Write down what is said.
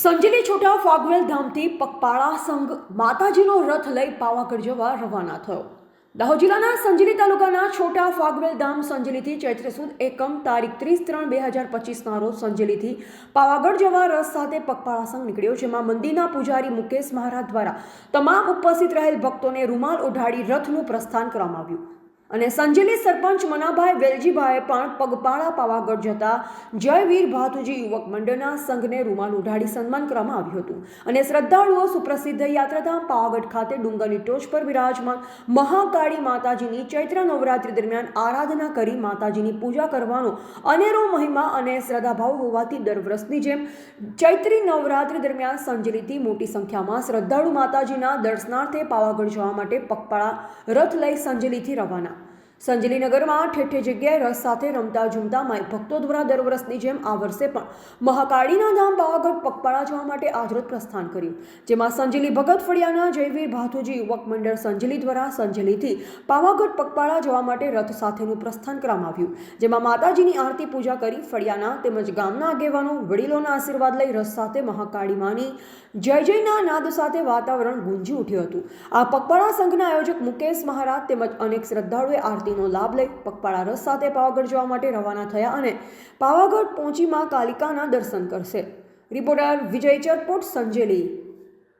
સંજેલી છોટા ફાગવેલ ધામથી પગપાળા સંઘ માતાજીનો રથ લઈ પાવાગઢ જવા રવાના થયો. દાહોદ જિલ્લાના સંજેલી તાલુકાના છોટા ફાગવેલ ધામ સંજેલીથી ચૈત્ર સુદ એકમ તારીખ ત્રીસ ત્રણ બે હજાર પચીસના રોજ સંજેલીથી પાવાગઢ જવા રથ સાથે પગપાળા સંઘ નીકળ્યો, જેમાં મંદિરના પૂજારી મુકેશ મહારાજ દ્વારા તમામ ઉપસ્થિત રહેલ ભક્તોને રૂમાલ ઓઢાડી રથનું પ્રસ્થાન કરવામાં આવ્યું. અને સંજેલી સરપંચ મનાભાઈ વેલજીભાઈએ પણ પગપાળા પાવાગઢ જતા જય વીર ભાતુજી યુવક મંડળના સંઘને રૂમાલ ઉઢાડી સન્માન કરવામાં આવ્યું હતું. અને શ્રદ્ધાળુઓ સુપ્રસિદ્ધ યાત્રાધામ પાવાગઢ ખાતે ડુંગરની ટોચ પર વિરાજમાન મહાકાળી માતાજીની ચૈત્ર નવરાત્રી દરમિયાન આરાધના કરી માતાજીની પૂજા કરવાનો અનેરો મહિમા અને શ્રદ્ધાભાવ હોવાથી દર વર્ષની જેમ ચૈત્રી નવરાત્રી દરમિયાન સંજેલીથી મોટી સંખ્યામાં શ્રદ્ધાળુ માતાજીના દર્શનાર્થે પાવાગઢ જવા માટે પગપાળા રથ લઈ સંજેલીથી રવાના સંજેલી નગરમાં ઠેર ઠેર જગ્યાએ રસ સાથે રમતા ઝૂમતા માય ભક્તો દ્વારા દર વર્ષની જેમ આ વર્ષે પણ મહાકાળીના ધામ પાવાગઢ પગપાળા જવા માટે આજરોજ પ્રસ્થાન કર્યું, જેમાં સંજેલી ભગત ફળિયાના જયવીર ભાથુજી યુવક મંડળ સંજલી દ્વારા સંજેલીથી પાવાગઢ પગપાળા જવા માટે રથ સાથેનું પ્રસ્થાન કરવામાં આવ્યું, જેમાં માતાજીની આરતી પૂજા કરી ફળિયાના તેમજ ગામના આગેવાનો, વડીલોના આશીર્વાદ લઈ રસ સાથે મહાકાળી માની જય જયના નાદ સાથે વાતાવરણ ગુંજી ઉઠ્યું હતું. આ પગપાળા સંઘના આયોજક મુકેશ મહારાજ તેમજ અનેક શ્રદ્ધાળુએ આરતીનો લાભ લઈ પગપાળા રસ સાથે પાવાગઢ જવા માટે રવાના થયા અને પાવાગઢ પહોંચી માં કાલિકાના દર્શન કરશે. રિપોર્ટર વિજય ચરપોટ સંજેલી.